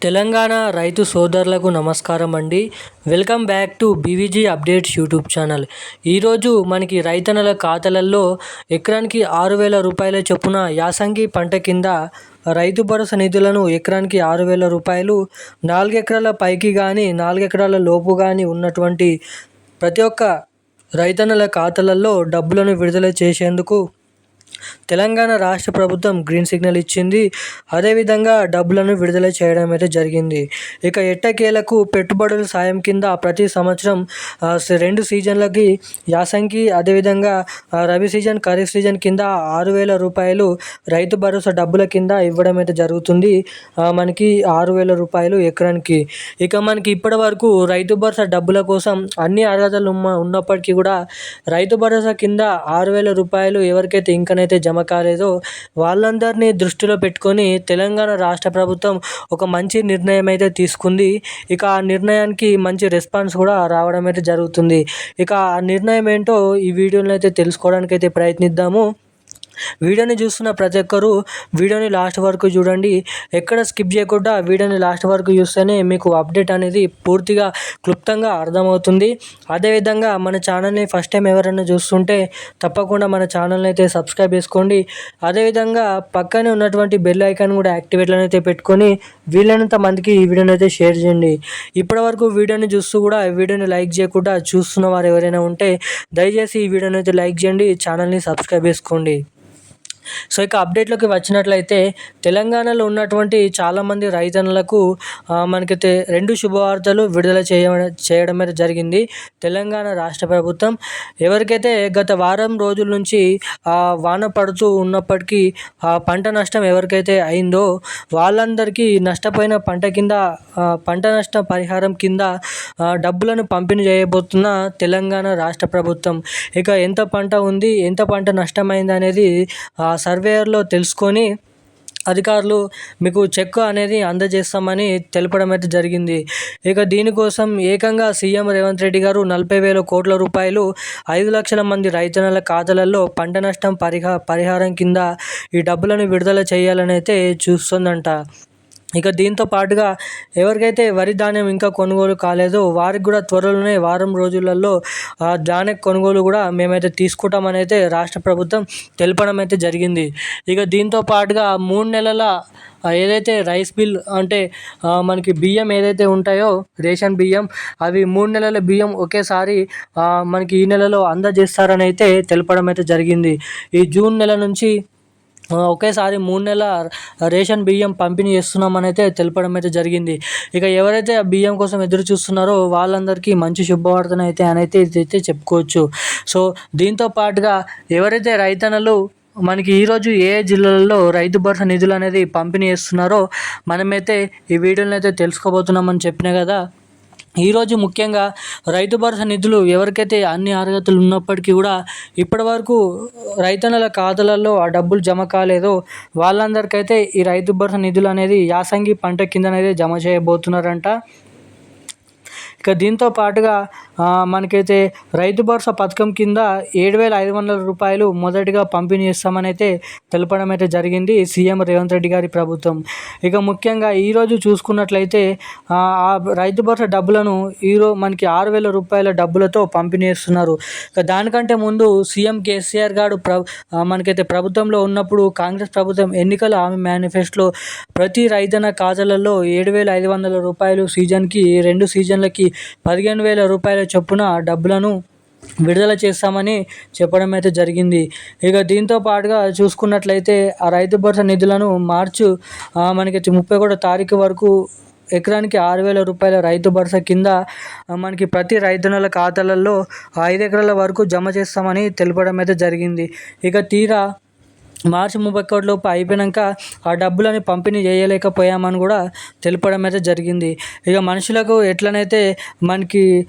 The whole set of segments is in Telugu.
తెలంగాణ రైతు సోదరులకు నమస్కారం అండి. Welcome back to BVG updates YouTube channel. ఈరోజు మనకి రైతన్నల ఖాతాలలో ఎకరానికి ఆరు వేల రూపాయల చొప్పున యాసంగి పంట కింద రైతు భరోసా నిధులను ఎకరానికి ఆరు వేల రూపాయలు నాలుగు ఎకరాల పైకి కానీ నాలుగెకరాల లోపు కానీ ఉన్నటువంటి ప్రతి ఒక్క రైతన్నల ఖాతాలలో డబ్బులను విడుదల చేసేందుకు తెలంగాణ రాష్ట్ర ప్రభుత్వం గ్రీన్ సిగ్నల్ ఇచ్చింది. అదేవిధంగా డబ్బులను విడుదల చేయడం అయితే జరిగింది. ఇక ఎట్టకేలకు పెట్టుబడుల సాయం కింద ప్రతి సంవత్సరం రెండు సీజన్లకి యాసంగి అదేవిధంగా రబీ సీజన్ ఖరీఫ్ సీజన్ కింద ఆరు వేల రూపాయలు రైతు భరోసా డబ్బుల కింద ఇవ్వడం అయితే జరుగుతుంది. మనకి ఆరు వేల రూపాయలు ఎకరానికి. ఇక మనకి ఇప్పటి వరకు రైతు భరోసా డబ్బుల కోసం అన్ని అర్హతలు ఉన్నప్పటికీ కూడా రైతు భరోసా కింద ఆరు వేల రూపాయలు ఎవరికైతే ఇంకా అయితే జమ కాలేదో వాళ్ళందరినీ దృష్టిలో పెట్టుకొని తెలంగాణ రాష్ట్ర ప్రభుత్వం ఒక మంచి నిర్ణయం అయితే తీసుకుంది. ఇక ఆ నిర్ణయానికి మంచి రెస్పాన్స్ కూడా రావడం అయితే జరుగుతుంది. ఇక ఆ నిర్ణయం ఏంటో ఈ వీడియోలో అయితే తెలుసుకోవడానికి అయితే ప్రయత్నిద్దాము. వీడియోని చూస్తున్న ప్రతి ఒక్కరూ వీడియోని లాస్ట్ వరకు చూడండి. ఎక్కడ స్కిప్ చేయకుండా వీడియోని లాస్ట్ వరకు చూస్తేనే మీకు అప్డేట్ అనేది పూర్తిగా క్లుప్తంగా అర్థమవుతుంది. అదేవిధంగా మన ఛానల్ని ఫస్ట్ టైం ఎవరైనా చూస్తుంటే తప్పకుండా మన ఛానల్ని అయితే సబ్స్క్రైబ్ చేసుకోండి. అదేవిధంగా పక్కనే ఉన్నటువంటి బెల్ ఐకాన్ కూడా యాక్టివేట్లను అయితే పెట్టుకొని వీలైనంత మందికి ఈ వీడియోని అయితే షేర్ చేయండి. ఇప్పటివరకు వీడియోని చూస్తూ కూడా వీడియోని లైక్ చేయకుండా చూస్తున్న వారు ఎవరైనా ఉంటే దయచేసి ఈ వీడియోని అయితే లైక్ చేయండి ఛానల్ని సబ్స్క్రైబ్ చేసుకోండి. సో ఇక అప్డేట్లోకి వచ్చినట్లయితే తెలంగాణలో ఉన్నటువంటి చాలామంది రైతన్నలకు మనకైతే రెండు శుభవార్తలు విడుదల చేయడం చేయడం అయితే జరిగింది. తెలంగాణ రాష్ట్ర ప్రభుత్వం ఎవరికైతే గత వారం రోజుల నుంచి వాన పడుతూ ఉన్నప్పటికీ ఆ పంట నష్టం ఎవరికైతే అయిందో వాళ్ళందరికీ నష్టపోయిన పంట కింద పంట నష్ట పరిహారం కింద డబ్బులను పంపిణీ చేయబోతున్న తెలంగాణ రాష్ట్ర ప్రభుత్వం. ఇక ఎంత పంట ఉంది ఎంత పంట నష్టమైంది అనేది సర్వేయర్లో తెలుసుకొని అధికారులు మీకు చెక్ అనేది అందజేస్తామని తెలపడం అయితే జరిగింది. ఇక దీనికోసం ఏకంగా సీఎం రేవంత్ రెడ్డి గారు నలభై వేల కోట్ల రూపాయలు ఐదు లక్షల మంది రైతన్నల ఖాతాలలో పంట నష్టం పరిహా పరిహారం కింద ఈ డబ్బులను విడుదల చేయాలని అయితే చూస్తుందంట. ఇక దీంతో పాటుగా ఎవరికైతే వరి ధాన్యం ఇంకా కొనుగోలు కాలేదో వారికి కూడా త్వరలోనే వారం రోజులలో ధాన్య కొనుగోలు కూడా మేమైతే తీసుకుంటామని అయితే రాష్ట్ర ప్రభుత్వం తెలపడం అయితే జరిగింది. ఇక దీంతో పాటుగా మూడు నెలల ఏదైతే రైస్ బిల్ అంటే మనకి బియ్యం ఏదైతే ఉంటాయో రేషన్ బియ్యం అవి మూడు నెలల బియ్యం ఒకేసారి మనకి ఈ నెలలో అందజేస్తారని అయితే తెలపడం అయితే జరిగింది. ఈ జూన్ నెల నుంచి ఒకేసారి మూడు నెలల రేషన్ బియ్యం పంపిణీ చేస్తున్నామని అయితే తెలపడం అయితే జరిగింది. ఇక ఎవరైతే ఆ బియ్యం కోసం ఎదురు చూస్తున్నారో వాళ్ళందరికీ మంచి శుభవార్తను అయితే అనైతే ఇదైతే చెప్పుకోవచ్చు. సో దీంతో పాటుగా ఎవరైతే రైతన్నలు మనకి ఈరోజు ఏ జిల్లాలలో రైతు భరోసా నిధులు అనేది పంపిణీ చేస్తున్నారో మనమైతే ఈ వీడియోని అయితే తెలుసుకోబోతున్నామని చెప్పిన కదా ఈరోజు ముఖ్యంగా రైతు భరోసా నిధులు ఎవరికైతే అన్ని అర్హతలు ఉన్నప్పటికీ కూడా ఇప్పటివరకు రైతన్నల ఖాతాలలో ఆ డబ్బులు జమ కాలేదో. వాళ్ళందరికైతే ఈ రైతు భరోసా నిధులు అనేది యాసంగి పంట కిందనైతే జమ చేయబోతున్నారంట. ఇక దీంతో పాటుగా మనకైతే రైతు భరోసా పథకం కింద ఏడు వేల ఐదు వందల రూపాయలు మొదటిగా పంపిణీ చేస్తామని అయితే తెలపడం అయితే జరిగింది సీఎం రేవంత్ రెడ్డి గారి ప్రభుత్వం. ఇక ముఖ్యంగా ఈరోజు చూసుకున్నట్లయితే ఆ రైతు భరోసా డబ్బులను ఈరోజు మనకి ఆరు వేల రూపాయల డబ్బులతో పంపిణీ చేస్తున్నారు. ఇక దానికంటే ముందు సీఎం కేసీఆర్ గారు ప్ర మనకైతే ప్రభుత్వంలో ఉన్నప్పుడు కాంగ్రెస్ ప్రభుత్వం ఎన్నికల ఆమె మేనిఫెస్టోలో ప్రతి రైతన కాజలలో ఏడు వేల ఐదు వందల రూపాయలు సీజన్కి రెండు సీజన్లకి పదిహేను వేల రూపాయల చొప్పున డబ్బులను విడుదల చేస్తామని చెప్పడం అయితే జరిగింది. ఇక దీంతో పాటుగా చూసుకున్నట్లయితే ఆ రైతు భరోసా నిధులను మార్చు మనకి ముప్పై ఒకటో తారీఖు వరకు ఎకరానికి ఆరు వేల రూపాయల రైతు భరోసా కింద మనకి ప్రతి రైతన్నల ఖాతాలలో ఐదు ఎకరాల వరకు జమ చేస్తామని తెలపడం అయితే జరిగింది. ఇక తీరా మార్చి ముప్పై లోపు అయిపోయాక ఆ డబ్బులని పంపిణీ చేయలేకపోయామని కూడా తెలపడం అయితే జరిగింది. ఇక మనుషులకు ఎట్లనైతే మనకి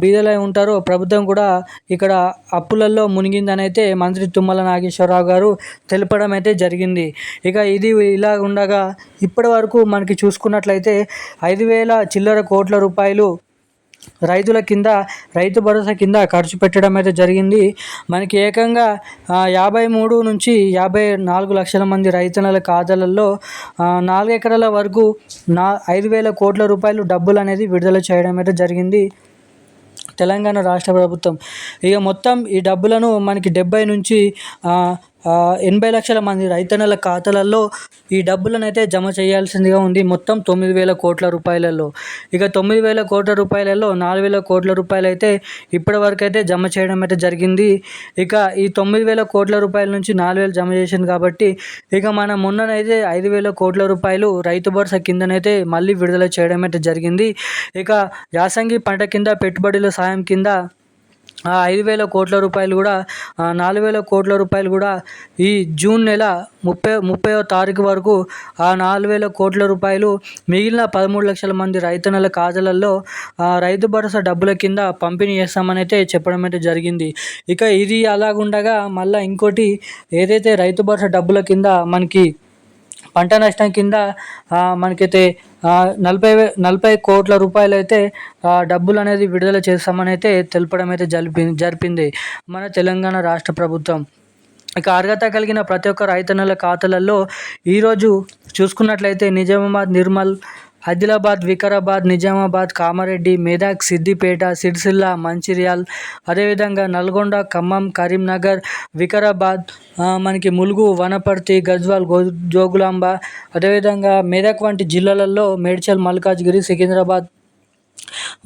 బీదలై ఉంటారో ప్రభుత్వం కూడా ఇక్కడ అప్పులలో మునిగిందని అయితే మంత్రి తుమ్మల నాగేశ్వరరావు గారు తెలపడం అయితే జరిగింది. ఇక ఇది ఇలా ఉండగా ఇప్పటి వరకు మనకి చూసుకున్నట్లయితే ఐదు వేల చిల్లర కోట్ల రూపాయలు రైతుల కింద రైతు భరోసా కింద ఖర్చు పెట్టడం అయితే జరిగింది. మనకి ఏకంగా యాభై మూడు నుంచి యాభై నాలుగు లక్షల మంది రైతన్నల ఖాతాలలో నాలుగు ఎకరాల వరకు నా ఐదు వేల కోట్ల రూపాయలు డబ్బులు అనేది విడుదల చేయడం అయితే జరిగింది. తెలంగాణ రాష్ట్ర ప్రభుత్వం. ఇక మొత్తం ఈ డబ్బులను మనకి డెబ్బై నుంచి ఎనభై లక్షల మంది రైతన్నల ఖాతాలలో ఈ డబ్బులను అయితే జమ చేయాల్సిందిగా ఉంది మొత్తం తొమ్మిది వేల కోట్ల రూపాయలలో. ఇక తొమ్మిది వేల కోట్ల రూపాయలలో నాలుగు వేల కోట్ల రూపాయలు అయితే ఇప్పటి వరకు అయితే జమ చేయడం అయితే జరిగింది. ఇక ఈ తొమ్మిది వేల కోట్ల రూపాయల నుంచి నాలుగు వేలు జమ చేసింది కాబట్టి ఇక మనం మొన్ననైతే ఐదు వేల కోట్ల రూపాయలు రైతు భరోసా కిందనైతే మళ్ళీ విడుదల చేయడం అయితే జరిగింది. ఇక యాసంగి పంట కింద పెట్టుబడుల సాయం కింద ఆ ఐదు వేల కోట్ల రూపాయలు కూడా నాలుగు వేల కోట్ల రూపాయలు కూడా ఈ జూన్ నెల ముప్పై ముప్పైవ తారీఖు వరకు ఆ నాలుగు వేల కోట్ల రూపాయలు మిగిలిన పదమూడు లక్షల మంది రైతన్నల ఖాతాలలో రైతు భరోసా డబ్బుల కింద పంపిణీ చేస్తామని అయితే చెప్పడం అయితే జరిగింది. ఇక ఇది అలాగుండగా మళ్ళీ ఇంకోటి ఏదైతే రైతు భరోసా డబ్బుల కింద మనకి పంట నష్టం కింద మనకైతే నలభై నలభై కోట్ల రూపాయలు అయితే డబ్బులు అనేది విడుదల చేస్తామని అయితే తెలపడం అయితే జరిపి జరిపింది మన తెలంగాణ రాష్ట్ర ప్రభుత్వం. ఇక అర్హత కలిగిన ప్రతి ఒక్క రైతన్నుల ఖాతాలలో ఈరోజు చూసుకున్నట్లయితే నిజామాబాద్ నిర్మల్ ఆదిలాబాద్ వికారాబాద్ నిజామాబాద్ కామారెడ్డి మెదక్ సిద్దిపేట సిరిసిల్ల మంచిర్యాల్ అదేవిధంగా నల్గొండ ఖమ్మం కరీంనగర్ వికారాబాద్ మనకి ములుగు వనపర్తి గజ్వాల్ గో జోగులాంబ అదేవిధంగా మెదక్ వంటి జిల్లాలలో మేడ్చల్ మల్కాజ్గిరి సికింద్రాబాద్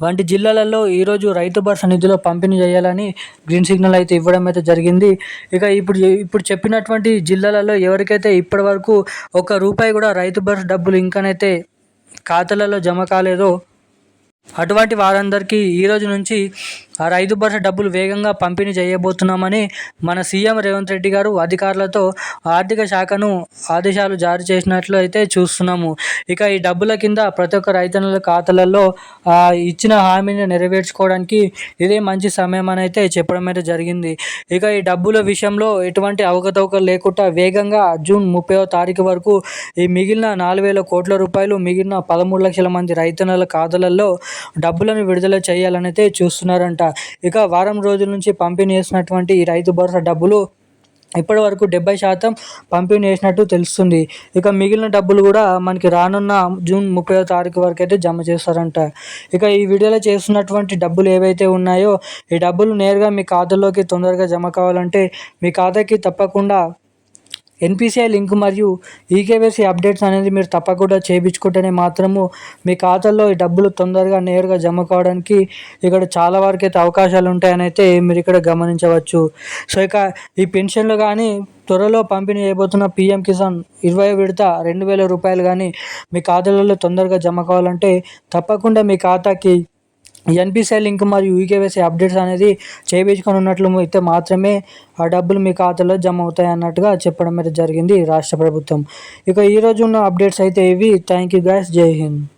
వంటి జిల్లాలలో ఈరోజు రైతు భరోసా నిధులు పంపిణీ చేయాలని గ్రీన్ సిగ్నల్ అయితే ఇవ్వడం అయితే జరిగింది. ఇక ఇప్పుడు ఇప్పుడు చెప్పినటువంటి జిల్లాలలో ఎవరికైతే ఇప్పటి వరకు ఒక రూపాయి కూడా రైతు భరోసా డబ్బులు ఇంకానైతే ఖాతాలలో జమ కాలేదో అటువంటి వారందరికీ ఈ రోజు నుంచి ఆ రైతు భరోసా డబ్బులు వేగంగా పంపిణీ చేయబోతున్నామని మన సీఎం రేవంత్ రెడ్డి గారు అధికారులతో ఆర్థిక శాఖను ఆదేశాలు జారీ చేసినట్లు అయితే చూస్తున్నాము. ఇక ఈ డబ్బుల కింద ప్రతి ఒక్క రైతన్నుల ఖాతాలలో ఇచ్చిన హామీని నెరవేర్చుకోవడానికి ఇదే మంచి సమయం అని అయితే చెప్పడం అయితే జరిగింది. ఇక ఈ డబ్బుల విషయంలో ఎటువంటి అవకతవకలు లేకుండా వేగంగా జూన్ ముప్పైవ తారీఖు వరకు ఈ మిగిలిన నాలుగు వేల కోట్ల రూపాయలు మిగిలిన పదమూడు లక్షల మంది రైతన్నల ఖాతాలలో డబ్బులను విడుదల చేయాలని అయితే చూస్తున్నారంట. ఇక వారం రోజుల నుంచి పంపిణీ చేసినటువంటి ఈ రైతు భరోసా డబ్బులు ఇప్పటి వరకు డెబ్బై శాతం పంపిణీ చేసినట్టు తెలుస్తుంది. ఇక మిగిలిన డబ్బులు కూడా మనకి రానున్న జూన్ ముప్పై తారీఖు వరకు అయితే జమ చేస్తారంట. ఇక ఈ వీడియోలో చేస్తున్నటువంటి డబ్బులు ఏవైతే ఉన్నాయో ఈ డబ్బులు నేరుగా మీ ఖాతాలోకి తొందరగా జమ కావాలంటే మీ ఖాతాకి తప్పకుండా N P C I link మరియు E K Y C updates అనేది మీరు తప్పకుండా చేయించుకుంటేనే మాత్రము మీ ఖాతాలో ఈ డబ్బులు తొందరగా నేరుగా జమ కావడానికి ఇక్కడ చాలా వరకు అయితే అవకాశాలు ఉంటాయని అయితే మీరు ఇక్కడ గమనించవచ్చు. సో ఇక ఈ పెన్షన్లు కానీ త్వరలో పంపిణీ చేయబోతున్న పిఎం కిసాన్ ఇరవై విడత రెండు వేల రూపాయలు కానీ మీ ఖాతాలలో తొందరగా జమ కావాలంటే తప్పకుండా మీ ఖాతాకి ఎన్పిసిఐ లింక్ మరియు ఈకేవైసీ అప్డేట్స్ అనేది చేయించుకొని ఉన్నట్లు అయితే మాత్రమే ఆ డబ్బులు మీ ఖాతాలో జమ అవుతాయి అన్నట్టుగా చెప్పడం అయితే జరిగింది రాష్ట్ర ప్రభుత్వం. ఇక ఈరోజు ఉన్న అప్డేట్స్ అయితే ఇవి. థ్యాంక్ యూ గాయస్ జై హింద్.